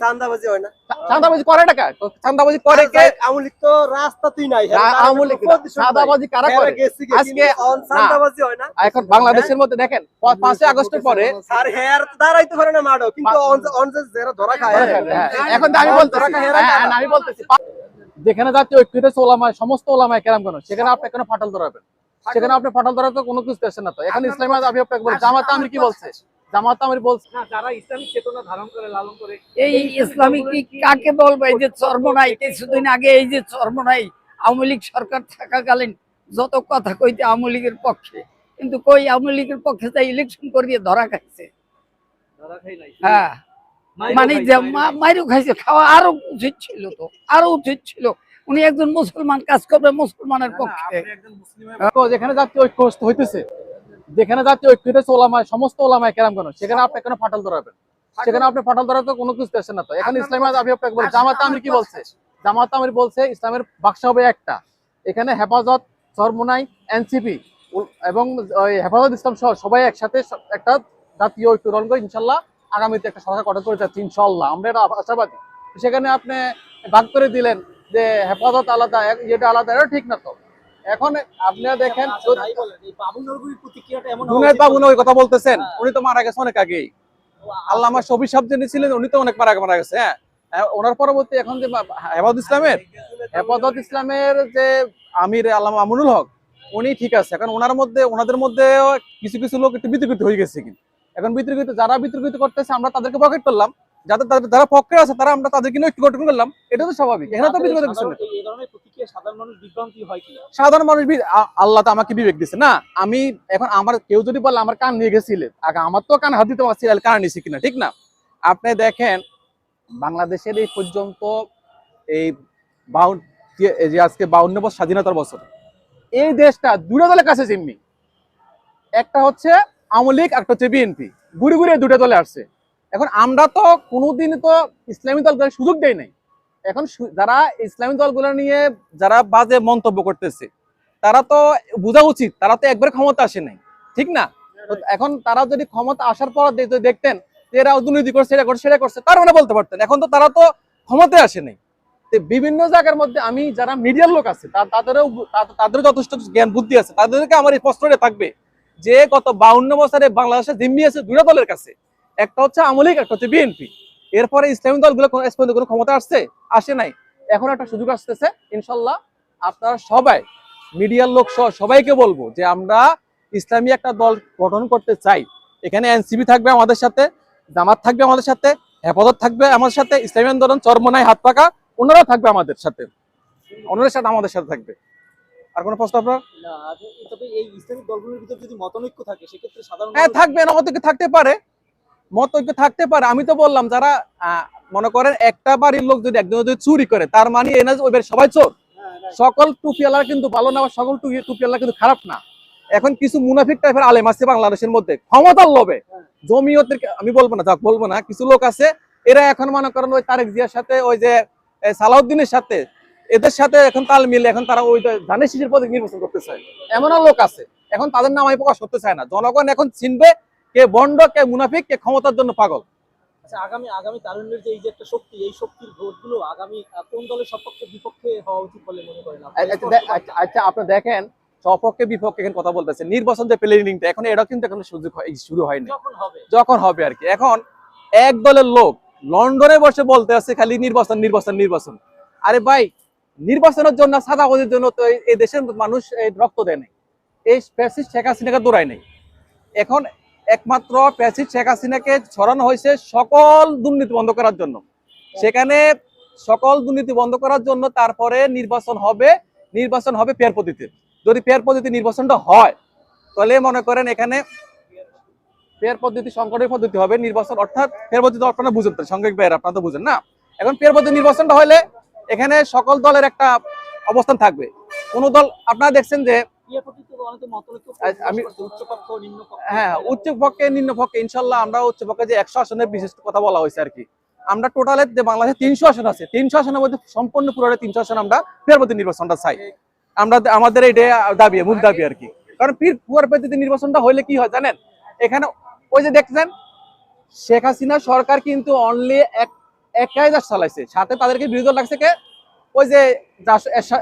চান্দাবাজি হয় না। করে করে কে? নাই। কারা করে? আজকে চান্দাবাজি হয় না। এখন বাংলাদেশের মধ্যে দেখেন পাঁচই আগস্টের পরে আর হেয়ার দাঁড়াইতে পারে না মাডো কিন্তু অন- অন যারা ধরা খায় হ্যাঁ, এখন আমি বলতেছি ধরা হ্যাঁ? হ্যাঁ, আমি যেখানে জাতীয় ঐক্যতে ওলামায় সমস্ত ওলামায় কেরাম কেন সেখানে আপনি কেন ফাটল ধরাবেন। সেখানে আপনি ফাটল ধরার তো কোনো কিছু না তো। এখন ইসলামী আমি আপনাকে বলছি জামাত আমি কি বলছে? জামাত আমি বলছে না যারা ইসলামিক চেতনা ধারণ করে লালন করে এই ইসলামিক কাকে বলব? এই যে চর্মনাই কিছুদিন আগে এই যে চর্মনাই আওয়ামী লীগ সরকার থাকাকালীন যত কথা কইতে আওয়ামী লীগের পক্ষে কিন্তু কই আওয়ামী লীগের পক্ষে তাই ইলেকশন করিয়ে ধরা খাইছে? হ্যাঁ। মানে মাইরও খাইছে। খাওয়া আরও উচিত ছিল তো আরও উচিত ছিল। উনি একজন মুসলমান কাজ করবে মুসলমানের পক্ষে। যেখানে জাতীয় ঐক্য হইতেছে। যেখানে জাতীয় ঐক্য হইতেছে ওলামায় সমস্ত ওলামায় কেরাম কেন? সেখানে আপনি কেন ফাটাল ধরাবেন। সেখানে আপনি ফাটাল ধরার তো কোনো কিছু আসছে না তো। এখন ইসলামী আমি আপনাকে বলছি। জামাত আমি কি বলছে? জামাত আমি বলছে ইসলামের বাক্সা হবে একটা। এখানে হেফাজত চরমোনাই এনসিপি এবং ওই হেফাজত ইসলাম সহ সবাই একসাথে একটা জাতীয় ঐক্য রণ করে ইনশাল্লাহ আগামীতে একটা সরকার গঠন করে যাচ্ছে ইনশাল্লাহ। আমরা এটা আশাবাদী। সেখানে আপনি ভাগ করে দিলেন যে হেফাজত আলাদা ইয়েটা আলাদা এটা ঠিক না তো। এখন আপনারা দেখেন জুনায়দ বাবু ওই কথা বলতেছেন উনি তো মারা গেছে অনেক আগেই। আল্লাহ আমার শফি সাহেব যিনি ছিলেন উনি তো অনেক মারা মারা গেছে হ্যাঁ। হ্যাঁ, ওনার পরবর্তী এখন যে বা- হেফাজত ইসলামের হেফাজত ইসলামের যে আমির আল্লামা আমনুল হক উনি ঠিক আছে। এখন ওনার মধ্যে ওনাদের মধ্যে কিছু কিছু লোক একটু বিতর্কিত হয়ে গেছে কিন্তু। এখন বিতর্কিত যারা বিতর্কিত করতেছে আমরা তাদেরকে পকেট করলাম। যাদের তাদের- যারা পক্ষে আছে তারা আমরা তাদেরকে নিয়ে করলাম। এটা তো স্বাভাবিক। এখানে তো কিছু সাধারণ- মানুষ আল্লাহ তো আমাকে বিবেক দিছে না আমি এখন আমার কেউ যদি বলে আমার কান নিয়ে গেছিলে আগে আমার তো কান হাত দিতে পারছি কান নিছি কিনা? ঠিক না? আপনি দেখেন বাংলাদেশের এই পর্যন্ত এই বাউন যে আজকে বাউন্ন বছর স্বাধীনতার বছর এই দেশটা দুটো দলের কাছে জিম্মি। একটা হচ্ছে আওয়ামী লীগ একটা হচ্ছে বিএনপি। ঘুরে ঘুরে দুটো দলে আসছে। এখন আমরা তো কোনোদিন তো ইসলামী দলকে সুযোগ দেয় নাই। এখন যারা ইসলামী দলগুলো নিয়ে যারা বাজে মন্তব্য করতেছে, তারা তো বোঝা উচিত, তারা তো একবার ক্ষমতা আসে নাই। ঠিক না? এখন তারা যদি ক্ষমতা আসার পর দেখতেন এরা দুর্নীতি করছে, এটা করছে, সেটা করছে, তার মানে বলতে পারতেন। এখন তো তারা তো ক্ষমতায় আসে নাই। বিভিন্ন জায়গার মধ্যে আমি যারা মিডিয়ার লোক আছে তাদেরও তা- তাদেরও যথেষ্ট জ্ঞান, বুদ্ধি আছে। তাদেরকে আমার প্রশ্নটা থাকবে যে গত বাউন্ন বছরে বাংলাদেশে জিম্মি আছে দুটো দলের কাছে। একটা হচ্ছে আওয়ামী লীগ একটা হচ্ছে বিএনপি। এরপরে ইসলামী দলগুলো কোনো- পর্যন্ত কোনো ক্ষমতা আসছে? আসে নাই। এখন একটা সুযোগ আসতেছে ইনশাল্লাহ আপনারা সবাই মিডিয়ার লোক সহ সবাইকে বলব যে আমরা ইসলামী একটা দল গঠন করতে চাই। এখানে এনসিবি থাকবে আমাদের সাথে জামাত থাকবে আমাদের সাথে হেফাজত থাকবে আমাদের সাথে ইসলামী আন্দোলন চরমনাই হাত পাকা ওনারাও থাকবে আমাদের সাথে। ওনাদের সাথে আমাদের সাথে থাকবে। আর কোনো প্রশ্ন আপনার? না আর- তবে এই ইসলামিক দলগুলোর ভিতর যদি মতানৈক্য থাকে সেক্ষেত্রে সাধারণ হ্যাঁ থাকবে না থাকতে পারে? মতৈক্য থাকতে পারে, আমি তো বললাম যারা মনে করেন একটা বাড়ির লোক যদি একজন যদি চুরি করে, তার মানে এ না ওই সবাই চোর। সকল টুপিওয়ালা কিন্তু ভালো না সকল টুপি টুপিওয়ালা কিন্তু খারাপ না। এখন কিছু মুনাফিক টাইপের আলেম আছে বাংলাদেশের মধ্যে, ক্ষমতার লোভে। জমিয়তের আমি বলব না, যাক, বলব না, কিছু লোক আছে, এরা এখন মনে করেন ওই তারেক জিয়ার সাথে, ওই যে সালাউদ্দিনের সাথে, এদের সাথে এখন তাল মিলে এখন তারা ওই ধানের শিশির পদে নির্বাচন করতে চায়। এমনও লোক আছে, এখন তাদের নাম আমি প্রকাশ করতে চায় না। জনগণ এখন চিনবে কে বন্ড কে মুনাফিক কে ক্ষমতার জন্য পাগল। আচ্ছা আগামী আগামী তারুণ্যের যে এই যে একটা শক্তি এই শক্তির ভোটগুলো আগামী কোন দলের সপক্ষে বিপক্ষে হওয়া উচিত বলে মনে করেন আচ্ছা, আচ্ছা, আপনি দেখেন সপক্ষে বিপক্ষে এখানে কথা বলতেছে। নির্বাচন যে প্লেনিংটা এখন এটা কিন্তু এখন সুযোগ শুরু হয়নি। যখন হবে। আর কি। এখন এক দলের লোক লন্ডনে বসে বলতে আছে খালি নির্বাচন নির্বাচন নির্বাচন। আরে ভাই নির্বাচনের জন্য সাদা সাদাবাজির জন্য তো এই- দেশের মানুষ রক্ত দেয় নাই। এই প্যাসিস শেখ হাসিনাকে দৌড়ায় নাই। এখন একমাত্র প্যাসিস শেখ হাসিনাকে ছড়ানো হয়েছে সকল দুর্নীতি বন্ধ করার জন্য। সেখানে সকল দুর্নীতি বন্ধ করার জন্য তারপরে নির্বাচন হবে নির্বাচন হবে পেয়ার পদ্ধতিতে। যদি পেয়ার পদ্ধতি নির্বাচনটা হয়, তাহলে মনে করেন এখানে পেয়ার পদ্ধতি, সংকটের পদ্ধতি হবে নির্বাচন। অর্থাৎ পেয়ার পদ্ধতি আপনারা বুঝেন তো সংখ্যক ব্যয়ের আপনারা তো বুঝেন না? এখন পেয়ার পদ্ধতি নির্বাচনটা হলে এখানে সকল দলের একটা অবস্থান থাকবে। কোন দল, আপনারা দেখছেন যে আমি- হ্যাঁ উচ্চ পক্ষে নিম্ন পক্ষে ইনশাল্লাহ আমরা উচ্চ পক্ষে যে একশো আসনের বিশেষ কথা বলা হয়েছে আর কি। আমরা টোটালে বাংলাদেশে তিনশো আসন আছে তিনশো আসনের মধ্যে সম্পূর্ণ পুরো তিনশো আসন আমরা নির্বাচনটা চাই। আমরা আমাদের এটা দাবি মূল দাবি আর কি। কারণ পীর নির্বাচনটা হলে কি হয় জানেন? এখানে ওই যে দেখছেন শেখ হাসিনা সরকার কিন্তু অনলি এক একাই দেশ চালাইছে। সাথে তাদেরকে বিরোধী রাখছে কে? ওই যে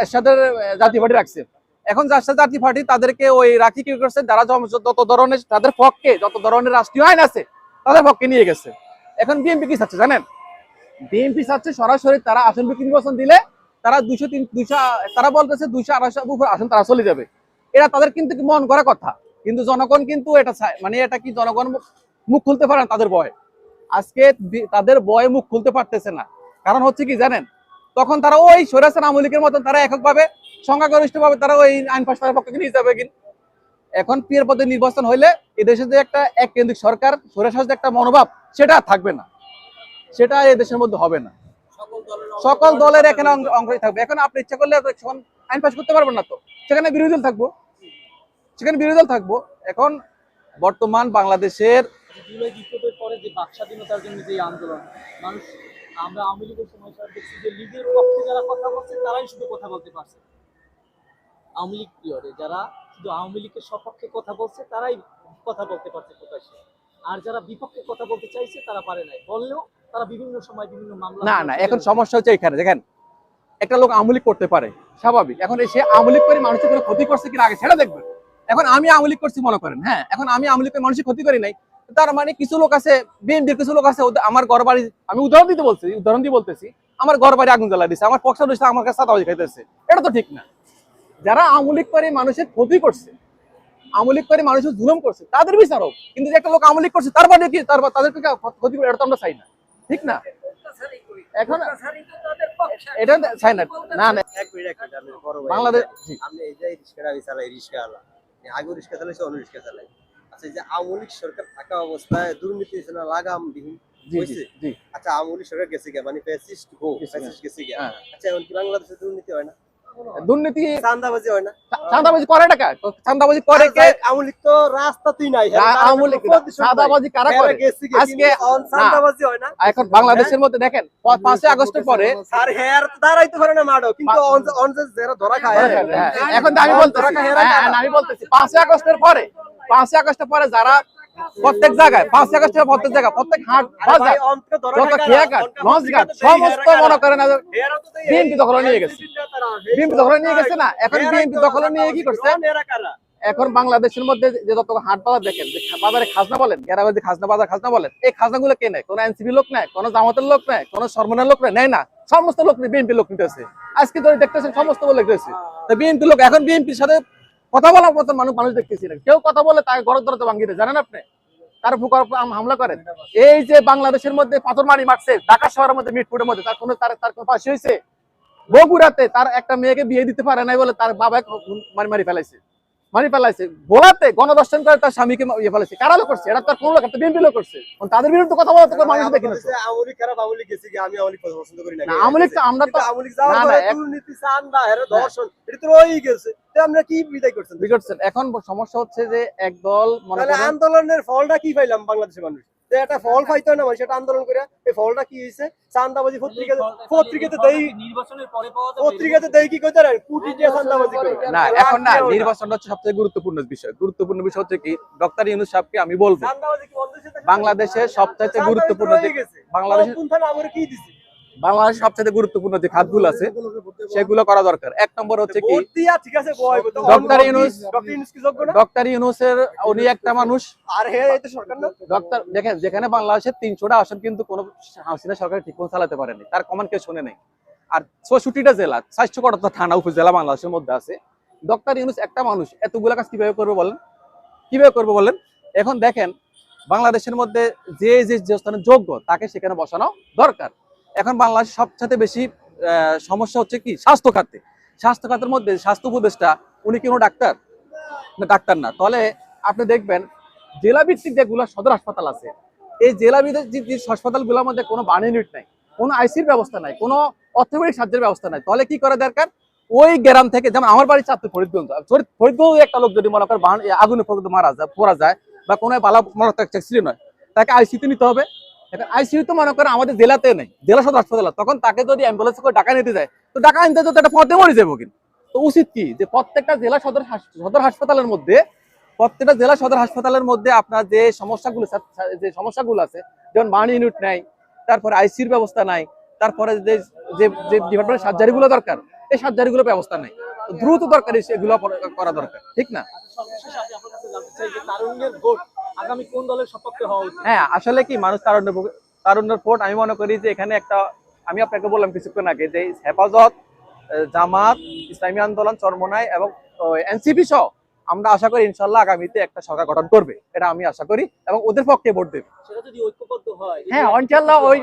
এরশাদের জাতীয় পার্টি রাখছে। এখন জাসদ জাতীয় পার্টি, তাদেরকে ওই রাখি কি করছে, যারা যত ধরনের তাদের পক্ষে যত ধরনের রাষ্ট্রীয় আইন আছে, তাদের পক্ষে নিয়ে গেছে। এখন বিএনপি কি চাচ্ছে জানেন? বিএনপি চাচ্ছে সরাসরি তারা আসন বিক্রি নির্বাচন দিলে তারা দুইশো তিন দুইশো, তারা বলতেছে দুইশো আড়াইশো উপর আসন তারা চলে যাবে। এটা তাদের কিন্তু মন করা কথা? কিন্তু জনগণ কিন্তু এটা চায় মানে এটা কি জনগণ মুখ- খুলতে পারে না তাদের ভয়? আজকে তাদের ভয়ে মুখ খুলতে পারতেছে না। কারণ হচ্ছে কি জানেন? তখন তারা ওই সৈরাসান আমলিকের মতন তারা এককভাবে সংখ্যাগরিষ্ঠভাবে তারা ওই আইন পাশ করার পক্ষে নিয়ে যাবে কিন্তু। এখন পিয়ের পদে নির্বাচন হইলে এদেশে যে একটা এক কেন্দ্রিক সরকার সৈরাসার যে একটা মনোভাব সেটা থাকবে না। সেটা এই দেশের মধ্যে হবে না। সকল দলের এখানে অংশই থাকবে। এখন আপনি ইচ্ছা করলে আইন পাশ করতে পারবেন না তো। সেখানে বিরোধী দল থাকব। সেখানে বিরোধী দল থাকব। এখন বর্তমান বাংলাদেশের জুলাই বিপ্লবের পরে যে বাক স্বাধীনতার জন্য যে আন্দোলন মানুষ আমরা আওয়ামী লীগের সময় স্যার দেখছি যে লীগের পক্ষে যারা কথা বলছে তারাই শুধু কথা বলতে পারছে। আওয়ামী লীগ পিরিয়ডে যারা শুধু আওয়ামী লীগের সপক্ষে কথা বলছে তারাই কথা বলতে পারছে প্রকাশ্যে। আর যারা বিপক্ষে কথা বলতে চাইছে তারা পারে নাই। বললেও তারা বিভিন্ন সময় বিভিন্ন মামলা না না এখন সমস্যা হচ্ছে এখানে দেখেন একটা লোক আমলিক করতে পারে স্বাভাবিক। এখন সে আমলিক করে মানুষের কোনো ক্ষতি করছে কিনা আগে সেটা দেখবেন। এখন আমি আমলিক করছি মনে করেন হ্যাঁ এখন আমি আমলিক করে মানুষের ক্ষতি করি নাই তার মানে কিছু লোক আছে বিএনপির কিছু লোক আছে আমার ঘর বাড়ি আমি উদাহরণ দিতে বলছি উদাহরণ দিয়ে বলতেছি আমার ঘর বাড়ি আগুন জ্বালা দিচ্ছে আমার পক্ষ দিচ্ছে আমার কাছে সাদা খাইতেছে। এটা তো ঠিক না। যারা আমলিক করে মানুষের ক্ষতি করছে আমলিক করে মানুষের জুলুম করছে তাদের বিচার হোক কিন্তু যে একটা লোক আমলিক করছে তার বাদে কি তার তাদেরকে ক্ষতি করে এটা তো আমরা চাই না। ঠিক না? এখন এটা চাই না। আমি বড়। বাংলাদেশ আপনি এই যে রিক্সাটা আমি চালাই রিক্সা আলা আগে রিক্সা চালাইছে অন্য রিক্সা চালাই আচ্ছা যে আমলিক সরকার থাকা অবস্থায় দুর্নীতি না লাগাম বিহীন জি জি হয়েছে? আচ্ছা আমলিক সরকার গেছে গিয়া মানে ফ্যাসিস্ট গো ফ্যাসিস্ট গেছে গিয়া হ্যাঁ। আচ্ছা এখন কি বাংলাদেশে দুর্নীতি হয় না দুর্নীতি চান্দাবাজি হয় না। চাঁদাবাজি করে টাকা চাঁদাবাজি করে কে আমলিক তো রাস্তাতেই নাই। রা- চাঁদাবাজি কারা করে? আজকে চান্দাবাজি হয় না। এখন বাংলাদেশের মধ্যে দেখেন প- পাঁচই আগস্টের পরে স্যার হেয়ার তো দাঁড়াইতে পারে না মাডো কিন্তু অন- যারা ধরা খায় হ্যাঁ, এখন আমি বলতেছি হ্যাঁ, হ্যাঁ, আমি বলতেছি আগস্টের পরে পাঁচই আগস্টের পরে যারা প্রত্যেক জায়গায় পাঁচই আগস্টের প্রত্যেক জায়গায় প্রত্যেক হাট বাজার যত খেয়াঘাট লঞ্চঘাট সমস্ত মনে করেন বিএনপি দখলে নিয়ে গেছে। বিএনপি দখলে নিয়ে গেছে না এখন বিএনপি দখলে নিয়ে কি করছে? এখন বাংলাদেশের মধ্যে যে যত হাট বাজার দেখেন যে বাজারে খাজনা বলেন গ্যারাবাজি খাজনা বাজার খাজনা বলেন এই খাজনাগুলো কে নেয়? কোনো এনসিপি লোক নেয় কোনো জামাতের লোক নেয় কোনো সরমনের লোক নেয়? না। সমস্ত লোক নেই বিএনপি লোক নিতেছে আজকে ধরে দেখতেছেন সমস্ত লোক দেখতেছে। তো বিএনপি লোক এখন বিএনপির সাথে কথা বলার মতন মানুষ মানুষ দেখতেছি না। কেউ কথা বলে তাকে গরজ দরজা ভাঙিয়ে জানেন আপনি? তার আম- হামলা করেন এই যে বাংলাদেশের মধ্যে পাথর মারি মারছে, ঢাকা শহরের মধ্যে মিটপুরের মধ্যে, তার কোনো তার তার কোনো ফাঁসি হয়েছে? বগুড়াতে তার একটা মেয়েকে বিয়ে দিতে পারে নাই বলে তার বাবা মারি মারি ফেলাইছে। মারি পালাইছে গোলাতে গণদর্শন করে তার স্বামীকে ইয়ে ফেলাইছে। কারা লোক করছে? এটা তার কোন লোক বিএনপি লোক করছে। তাদের বিরুদ্ধে কথা বলা তো মানুষ দেখি না আমলিক খারাপ আমলিক গেছে গিয়া আমি আমলিক পছন্দ করি না না আমলিক তো আমরা তো আমলিক যাওয়ার না, না, দুর্নীতি চান্দা হেরে দর্শন এটা তো রয়েই গেছে তো আমরা কি বিদায় করছেন বিগড়ছেন। এখন সমস্যা হচ্ছে যে একদল মনে আন্দোলনের ফলটা কি পাইলাম বাংলাদেশের মানুষ? যে একটা ফল পাইতো না মানুষ এটা আন্দোলন করে এই ফলটা কি হয়েছে চান্দাবাজি পত্রিকাতে পত্রিকাতে দেই নির্বাচনের পরে পত্রিকাতে দেই কি কইতে রে কোটি দিয়ে চান্দাবাজি করে না এখন না নির্বাচন হচ্ছে সবচেয়ে গুরুত্বপূর্ণ বিষয়। গুরুত্বপূর্ণ বিষয় হচ্ছে কি ডক্টর ইউনুস সাহেবকে আমি বলব বাংলাদেশে সবচাইতে গুরুত্বপূর্ণ কি দিছি? বাংলাদেশের সবচেয়ে গুরুত্বপূর্ণ যে খাতগুলো আছে সেগুলো করা দরকার। এক নম্বর হচ্ছে কি? ডক্টর ইউনুস ডক্টর ইউনুসের উনি একটা মানুষ। আর ডক্টর দেখেন যেখানে বাংলাদেশের তিনশোটা আসন কিন্তু কোনো হাসিনা সরকার ঠিক মতো চালাতে পারেনি। তার কমান কেউ শুনে নেই। আর চৌষট্টিটা জেলা চারশো কটা থানা উপজেলা বাংলাদেশের মধ্যে আছে। ডক্টর ইউনুস একটা মানুষ এতগুলো কাজ কীভাবে করবে বলেন? কীভাবে করবে বলেন? এখন দেখেন বাংলাদেশের মধ্যে যে যে যে স্থানে যোগ্য তাকে সেখানে বসানো দরকার। এখন বাংলাদেশের সবচেয়ে বেশি সমস্যা হচ্ছে কি? স্বাস্থ্য খাতে স্বাস্থ্য খাতের মধ্যে স্বাস্থ্য উপদেষ্টা, উনি কোনো ডাক্তার? না ডাক্তার না। তাহলে আপনি দেখবেন জেলা ভিত্তিক যেগুলো সদর হাসপাতাল আছে, এই জেলা ভিত্তিক যে- হাসপাতালগুলোর মধ্যে কোনো বার্ন ইউনিট নাই, কোনো আইসির ব্যবস্থা নাই, কোনো অর্থনৈতিক সাহায্যের ব্যবস্থা নাই। তাহলে কি করা দরকার? ওই গ্রাম থেকে, যেমন আমার বাড়ি চাঁদপুর ফরিদগঞ্জ ফরিদগঞ্জ একটা লোক যদি মনে করেন আগুনে মারা যায়, পড়া যায়, বা কোনো বালা মরা অ্যাক্সিডেন্ট হয়, তাকে আইসিতে নিতে হবে। এখন আইসিইউ তো মনে করেন আমাদের জেলাতে নেই জেলা সদর হাসপাতাল। তখন তাকে যদি অ্যাম্বুলেন্স করে টাকা নিতে যায় তো টাকা আনতে তো একটা পথে মরে যাব কিন্তু। তো উচিত কি যে প্রত্যেকটা জেলা সদর সদর হাসপাতালের মধ্যে প্রত্যেকটা জেলা সদর হাসপাতালের মধ্যে আপনার যে সমস্যাগুলো যে সমস্যাগুলো আছে যেমন বার্ন ইউনিট নেই তারপরে আইসির ব্যবস্থা নাই তারপরে যে যে ডিপার্টমেন্টের সার্জারিগুলো দরকার এই সার্জারিগুলো ব্যবস্থা নাই। দ্রুত দরকার সেগুলো করা দরকার ঠিক না? আচ্ছা, আগামী কোন দলের সপক্ষে হওয়া উচিত? হ্যাঁ আসলে কি মানুষ তারুণ্য তারুণ্যের ভোট আমি মনে করি যে এখানে একটা আমি আপনাকে বললাম কিছুক্ষণ আগে যে হেফাজত জামাত ইসলামী আন্দোলন এবং এনসিপি সহ আমরা আশা করি ইনশাল্লাহ আগামীতে একটা সরকার গঠন করবে। এটা আমি আশা করি এবং ওদের পক্ষে ভোট দেবে। হয় ইনশাল্লাহ ওই-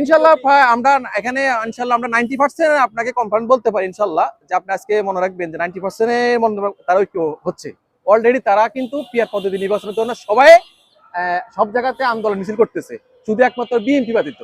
ইনশাল্লাহ- আমরা এখানে ইনশাল্লাহ আমরা নাইনটি পার্সেন্ট আপনাকে কনফার্ম বলতে পারি ইনশাল্লাহ যে আপনি আজকে মনে রাখবেন যে নাইনটি পার্সেন্টের মনে তারা ঐক্য হচ্ছে। অলরেডি তারা কিন্তু পিয়ার পদ্ধতি নির্বাচনের জন্য সবাই সব জায়গাতে আন্দোলন মিছিল করতেছে। শুধু একমাত্র বিএনপি ব্যতীত।